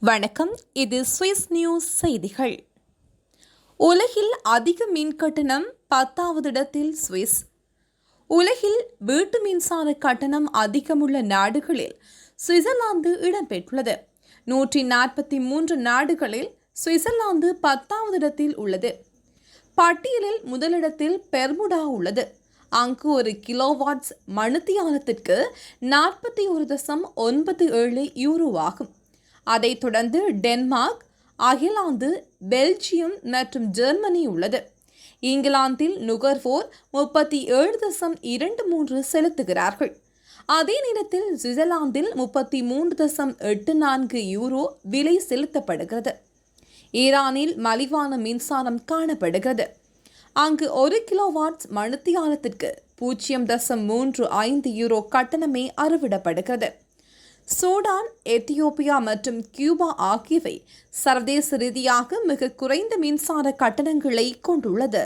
வணக்கம். இது Swiss news செய்திகள். உலகில் அதிக மின் கட்டணம் பத்தாவது இடத்தில் சுவிஸ். உலகில் வீட்டு மின்சார கட்டணம் அதிகமுள்ள நாடுகளில் சுவிட்சர்லாந்து இடம்பெற்றுள்ளது. நூற்றி நாற்பத்தி மூன்று நாடுகளில் சுவிட்சர்லாந்து பத்தாவது இடத்தில் உள்ளது. பட்டியலில் முதலிடத்தில் பெர்முடா உள்ளது. அங்கு ஒரு கிலோவாட்ஸ் மணித்தியாலத்திற்கு நாற்பத்தி ஒரு தசம் ஒன்பது ஏழு யூரோ ஆகும் அதைத் தொடர்ந்து டென்மார்க் அகிலாந்து பெல்ஜியம் மற்றும் ஜெர்மனி உள்ளது. இங்கிலாந்தில் நுகர்வோர் முப்பத்தி ஏழு தசம் இரண்டு மூன்று செலுத்துகிறார்கள். அதே நேரத்தில் சுவிட்சர்லாந்தில் முப்பத்தி மூன்று தசம் எட்டு நான்கு யூரோ விலை செலுத்தப்படுகிறது. ஈரானில் மலிவான மின்சாரம் காணப்படுகிறது. அங்கு ஒரு கிலோவாட்ஸ் மணித்தியாலத்திற்கு பூஜ்ஜியம் தசம் மூன்று ஐந்து யூரோ கட்டணமே அறுவிடப்படுகிறது. சூடான் எத்தியோப்பியா மற்றும் கியூபா ஆகியவை சர்வதேச ரீதியாக மிக குறைந்த மின்சார கட்டணங்களை கொண்டுள்ளது.